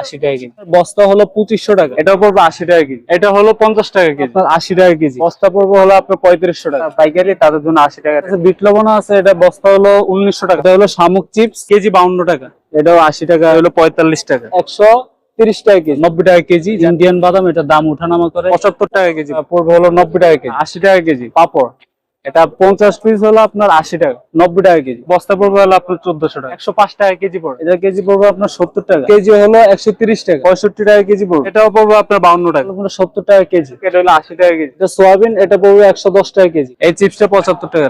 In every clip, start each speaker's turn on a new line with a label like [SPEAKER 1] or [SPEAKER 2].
[SPEAKER 1] আশি টাকা কেজি। বস্তা হলো পঁচিশশো টাকা। এটা পড়বে আশি টাকা কেজি। এটা হলো পঞ্চাশ টাকা কেজি। আশি টাকা কেজি। বস্তা পড়বে হলো আপনার পঁয়ত্রিশশো টাকা। পাইকারি তাদের জন্য আশি টাকা আচ্ছা, বিট লবণ আছে এটা বস্তা হলো উনিশশো টাকা। এটা হলো শামুক চিপস কেজি বাউন্ন টাকা। এটাও আশি টাকা হলো পঁয়তাল্লিশ টাকা। একশো তিরিশ টাকা কেজি। নব্বই টাকা কেজি। ইন্ডিয়ান বাদাম এটা দাম উঠানামা করে। পঁচাত্তর টাকা কেজি। পড়বে হলো নব্বই টাকা কেজি। আশি টাকা কেজি। পাপড়। এটা পঞ্চাশ পিস হলো আপনার আশি টাকা নব্বই টাকা কেজি। বস্তা পড়বে হলো আপনার চোদ্দশো টাকা। একশো পাঁচ টাকা কেজি পড়বে। এটা কেজি পড়বে আপনার সত্তর টাকা। কেজি হলো একশো তিরিশ টাকা। পঁয়ষট্টি টাকা কেজি পড়বে। এটাও পড়বে আপনার বাউন্ন টাকা। সত্তর টাকা কেজি। এটা হলো আশি টাকা কেজি। এটা সোয়াবিন এটা পড়বে একশো দশ টাকা কেজি। এই চিপসটা পঁচাত্তর টাকা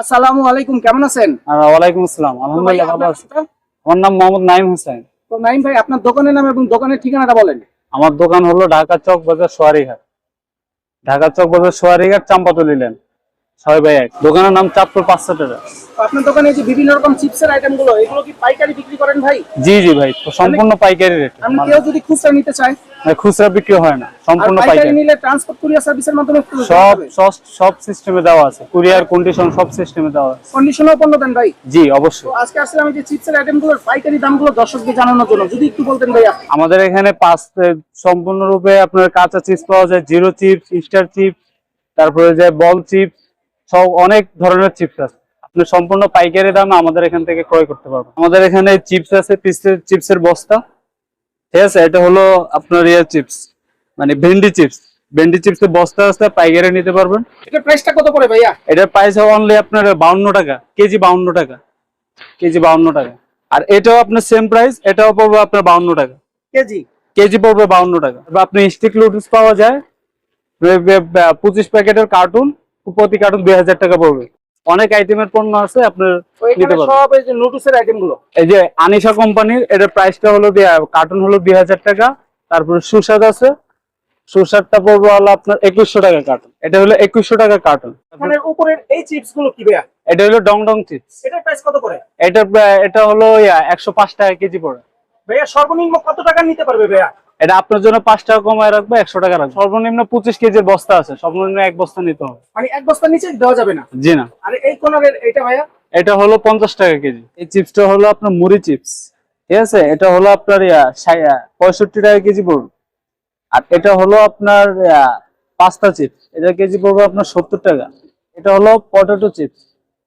[SPEAKER 2] আসসালামু আলাইকুম কেমন আছেন?
[SPEAKER 1] ওয়ালাইকুম আসসালাম আলহামদুলিল্লাহ ভালো আছি। আমার নাম মোহাম্মদ নাইম হোসেন।
[SPEAKER 2] তো নাইম ভাই আপনার দোকানের নাম এবং দোকানের ঠিকানাটা বলেন।
[SPEAKER 1] আমার দোকান হলো ঢাকা চক বাজার সোয়ারিঘাট। ঢাকা চক বাজার সোয়ারিঘাট চাম্পাতলি লেন। ছয় বাই এক। দোকানের নাম চাঁদপুর পাঁচশো টাকা।
[SPEAKER 2] আপনার দোকানে যে বিভিন্ন রকম চিপসের আইটেমগুলো এগুলো কি পাইকারি বিক্রি করেন ভাই?
[SPEAKER 1] জি জি ভাই সম্পূর্ণ পাইকারি রেট
[SPEAKER 2] আপনি কেউ যদি খুচরা নিতে চায়?
[SPEAKER 1] খুচরা বিক্রি হয় না সম্পূর্ণ
[SPEAKER 2] পাইকারি নিলে ট্রান্সপোর্ট কুরিয়ার সার্ভিসের মাধ্যমে
[SPEAKER 1] সব সব সিস্টেমে দেওয়া আছে। কুরিয়ার কন্ডিশন সব সিস্টেমে দেওয়া আছে।
[SPEAKER 2] কন্ডিশনাল পণ্য দেন ভাই।
[SPEAKER 1] জি অবশ্যই।
[SPEAKER 2] আজকে আসলে আমি যে চিপসের আইটেমগুলোর পাইকারি দামগুলো দর্শকদের জানানোর জন্য। যদি একটু বলতেন ভাই
[SPEAKER 1] আমাদের এখানে পাঁচ সম্পূর্ণরূপে আপনার কাঁচা চিপস পাওয়া যায় জিরো চিপস স্টার চিপস তারপরে যে বল চিপস সব অনেক ধরনের চিপস আছে। আপনি সম্পূর্ণ পাইকারি দামে আমাদের এখান থেকে ক্রয় করতে পারবেন। আমাদের এখানে চিপস আছে পিসের চিপসের বস্তা। ঠিক আছে এটা হলো আপনার ইয়ে চিপস মানে ভেন্ডি চিপস ভেন্ডি চিপসের বস্তা আছে পাইকারি নিতে পারবেন।
[SPEAKER 2] এটার প্রাইসটা কত পড়ে ভাইয়া?
[SPEAKER 1] এটার প্রাইস অনলি আপনার বাউন্ন টাকা কেজি বাউন্ন টাকা কেজি বাউন্ন টাকা। আর এটাও আপনার সেম প্রাইস এটাও পড়বে আপনার বাউন্ন টাকা।
[SPEAKER 2] কেজি?
[SPEAKER 1] কেজি পড়বে বাউন্ন টাকা। এবার আপনি স্টিক লুডুস পাওয়া যায় পঁচিশ প্যাকেটের কার্টুন প্রতি কার্টুন দুই হাজার টাকা পড়বে। অনেক আইটেমের পণ্য আছে আপনার নিতে পারবেন।
[SPEAKER 2] সব এই যে
[SPEAKER 1] এই আনিশা কোম্পানির এটার প্রাইসটা হলো কার্টুন হলো দুই হাজার টাকা তারপরে সুস্বাদ আছে। সুস্বাদটা পড়বে হলো আপনার একুশশো টাকা কার্টুন এটা হলো একুশশো টাকা কার্টুন
[SPEAKER 2] মানে উপরের এই চিপসগুলো কি ভাইয়া?
[SPEAKER 1] এটা হলো ডং ডং চিপস
[SPEAKER 2] এটার প্রাইস কত করে
[SPEAKER 1] এটা এটা হলো একশো পাঁচ টাকা কেজি পড়ে।
[SPEAKER 2] ভাইয়া সর্বনিম্ন কত টাকা নিতে পারবে ভাইয়া?
[SPEAKER 1] এটা আপনার জন্য পাঁচ টাকা কমায় রাখব একশো টাকা রাখব। সর্বনিম্ন পঁচিশ কেজির বস্তা আছে সর্বনিম্ন এক বস্তা নিতে হবে।
[SPEAKER 2] মানে এক বস্তার নিচে দেওয়া যাবে না?
[SPEAKER 1] জি না।
[SPEAKER 2] আর এই কোনারের এটা ভাইয়া?
[SPEAKER 1] এটা হলো পঞ্চাশ টাকা কেজি। এই চিপসটা হলো আপনার মুড়ি চিপস। ঠিক আছে? এটা হলো আপনার পঁয়ষট্টি টাকা কেজি পড়বে। আর এটা হলো আপনার পাস্তা চিপস। এটা কেজি পড়বে আপনার সত্তর টাকা। এটা হলো পটেটো চিপস।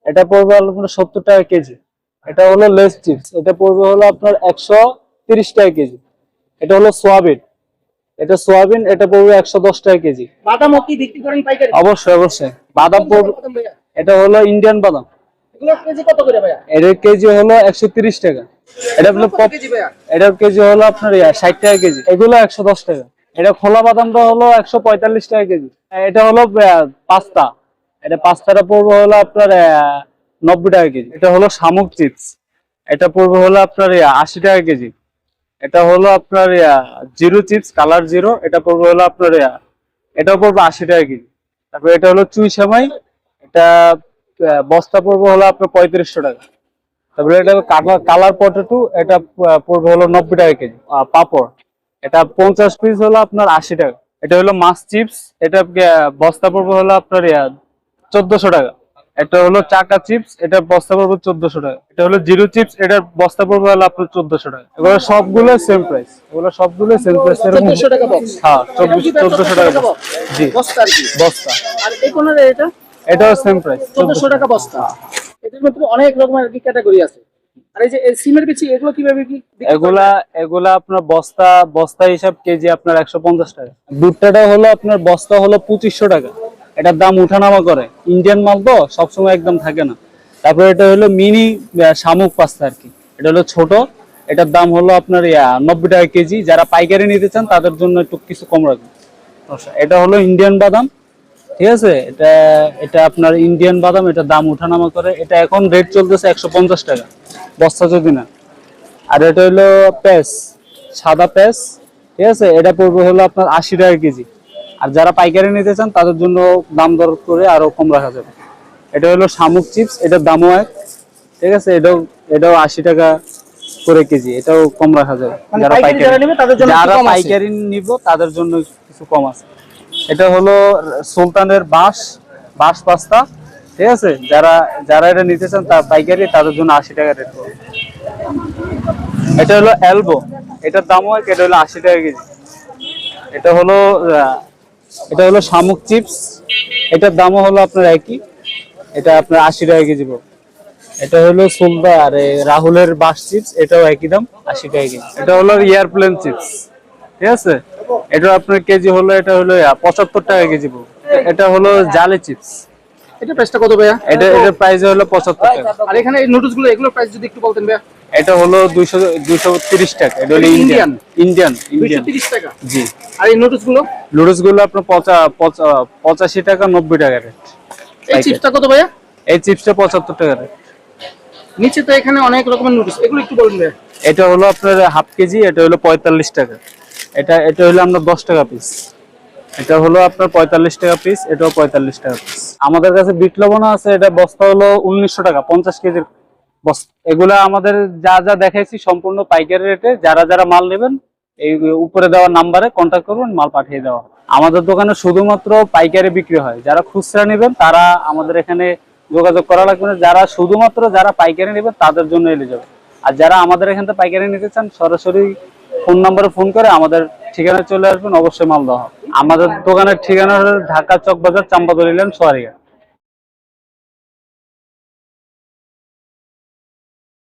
[SPEAKER 1] এটা পড়বে হলো আপনার সত্তর টাকা কেজি। এটা হলো লেস চিপস। এটা পড়বে হলো আপনার একশো তিরিশ টাকা কেজি। এটা হলো সোয়াবিন। এটা সোয়াবিন এটা পড়বে একশো দশ টাকা কেজি।
[SPEAKER 2] বাদামও কি বিক্রি করেন পাইকারি?
[SPEAKER 1] অবশ্যই অবশ্যই। বাদাম পড়বে এটা হলো ইন্ডিয়ান বাদাম। এটার কেজি হলো একশো তিরিশ টাকা। এটা
[SPEAKER 2] ভাইয়া?
[SPEAKER 1] এটার কেজি হলো আপনার ষাট টাকা কেজি। এগুলো একশো দশ টাকা। এটা খোলা বাদামটা হলো একশো পঁয়তাল্লিশ টাকা কেজি। এটা হলো পাস্তা। এটা পাস্তাটা পড়বে হলো আপনার নব্বই টাকা কেজি। এটা হলো শামুক চিপস। এটা পড়বে হলো আপনার আশি টাকা কেজি। এটা হলো আপনার জিরো চিপস, কালার জিরো, এটা পড়বে হলো আপনার এটাও পড়বে আশি টাকা কেজি। তারপর এটা হলো চুই সেমাই, এটা বস্তা পড়বে হলো আপনার পঁয়ত্রিশশো টাকা। তারপরে এটা কালার পটেটো, এটা পড়বে হলো নব্বই টাকা কেজি। পাপড়, এটা পঞ্চাশ পিস হলো আপনার আশি টাকা। এটা হলো মাছ চিপস, এটা বস্তা পড়বে হলো আপনার চোদ্দশো টাকা। এটা হলো চাকা চিপস এটা বস্তা পড়বে চোদ্দশো টাকা। এটা হলো জিরো চিপস এটার বস্তা পড়বে হলো আপনার চোদ্দশো টাকা। এগুলো সবগুলো সেম প্রাইস এগুলো সবগুলো সেম প্রাইস এরকম
[SPEAKER 2] 1400 টাকা
[SPEAKER 1] হ্যাঁ চব্বিশ চোদ্দশো টাকা
[SPEAKER 2] 1400 টাকা
[SPEAKER 1] box। জি।
[SPEAKER 2] বস্তা
[SPEAKER 1] এটাও সেম প্রাইস
[SPEAKER 2] চোদ্দশো টাকা বস্তা। এটার মধ্যে অনেক রকমের ক্যাটাগরি আছে। আর এই যে সিমের বিচি এগুলো কীভাবে কি?
[SPEAKER 1] এগুলা এগুলা আপনার বস্তা বস্তা হিসাব কেজি আপনার একশো পঞ্চাশ টাকা। ভুট্টাটা হলো আপনার বস্তা হলো পঁচিশশো টাকা। এটার দাম উঠানামা করে। ইন্ডিয়ান মাল তো সবসময় একদম থাকে না। তারপরে এটা হলো মিনি শামুক পাস্তা আর কি। এটা হলো ছোট এটার দাম হলো আপনার নব্বই টাকা কেজি। যারা পাইকারি নিতে চান তাদের জন্য একটু কিছু কম রাখবে আচ্ছা, এটা হলো ইন্ডিয়ান বাদাম। ঠিক আছে? এটা এটা আপনার ইন্ডিয়ান বাদাম এটা দাম উঠানামা করে। এটা এখন রেট চলতেছে একশো পঞ্চাশ টাকা। বস্তা যদি না আর এটা হলো পেস সাদা পেস। ঠিক আছে? এটা পড়বে হলো আপনার আশি টাকা কেজি। আর যারা পাইকারি নিতে চান তাদের জন্য দাম দর করে আরও কম রাখা যাবে। এটা হলো শামুক চিপস এটার দামও এক ঠিক আছে? এটাও এটাও আশি টাকা করে কেজি এটাও কম রাখা যায়
[SPEAKER 2] মানে
[SPEAKER 1] যারা
[SPEAKER 2] পাইকারি যারা নেবে তাদের জন্য
[SPEAKER 1] যারা পাইকারি নিব তাদের জন্য কিছু কম আছে। এটা হলো সুলতানের বাঁশ বাঁশ পাস্তা ঠিক আছে? যারা যারা এটা নিতে চান তার পাইকারি তাদের জন্য আশি টাকা রেট এটা হলো অ্যালবো এটার দামও হয় এটা হলো আশি টাকা কেজি। এটা হলো এটা হলো শামুক চিপস। এটার দামও হলো আপনার একই। এটা আপনার আশি টাকা কেজি পড়বে এটা হলো সুলদা আর রাহুলের বাস চিপস, এটাও একই দাম, আশি টাকা কেজি। এটা হলো এয়ারপ্লেন চিপস। ঠিক আছে? এটা আপনার কেজি হলো, এটা হলো পঁচাত্তর টাকা কেজি পড়বে এটা হলো জালে চিপস।
[SPEAKER 2] এটা প্রাইসটা কত ভাইয়া?
[SPEAKER 1] এটা এটার প্রাইস হলো পঁচাত্তর টাকা।
[SPEAKER 2] আর এখানে এই নুডলসগুলো এগুলোর প্রাইস যদি একটু বলতেন ভাইয়া?
[SPEAKER 1] এটা হলো দুইশো দুইশো তিরিশ টাকা। এটা হলো ইন্ডিয়ান ইন্ডিয়ান
[SPEAKER 2] দুইশো
[SPEAKER 1] ইন্ডিয়ান
[SPEAKER 2] তিরিশ টাকা?
[SPEAKER 1] জি।
[SPEAKER 2] আর এই
[SPEAKER 1] নুডলসগুলো? লুডুসগুলো আপনার পঁচা পঁচা- পঁচাশি টাকা নব্বই টাকা রেট
[SPEAKER 2] এই চিপসটা কত ভাইয়া?
[SPEAKER 1] এই চিপসটা পঁচাত্তর টাকা রেট
[SPEAKER 2] নিচে তো এখানে অনেক রকমের নুডলস এগুলো একটু বলুন ভাইয়া।
[SPEAKER 1] এটা হলো আপনার হাফ কেজি এটা হলো পঁয়তাল্লিশ টাকা। এটা এটা হলো আপনার দশ টাকা পিস এটা হলো আপনার পঁয়তাল্লিশ টাকা পিস এটাও পঁয়তাল্লিশ টাকা পিস আমাদের কাছে বিট লবণ আছে, এটা বস্তা হলো উনিশশো টাকা, পঞ্চাশ কেজির বস্তা। এগুলা আমাদের যা যা দেখাইছি সম্পূর্ণ পাইকারি রেটে, যারা যারা মাল নেবেন, এই উপরে দেওয়া নাম্বারে কন্ট্যাক্ট করবেন মাল পাঠিয়ে দেওয়া। আমাদের দোকানে শুধুমাত্র পাইকারি বিক্রি হয়। যারা খুচরা নেবেন, তারা আমাদের এখানে যোগাযোগ করা লাগবে না। যারা শুধুমাত্র যারা পাইকারি নেবেন, তাদের জন্য এলে যাবে। আর যারা আমাদের এখান থেকে পাইকারি নিতে চান, সরাসরি ফোন নাম্বারে ফোন করে আমাদের ঠিকানায় চলে আসবেন, অবশ্যই মাল দেওয়া হবে। আমাদের দোকানের ঠিকানা হলো ঢাকা চকবাজার বাজার চাম্পাদলি লেন সোয়ারিয়া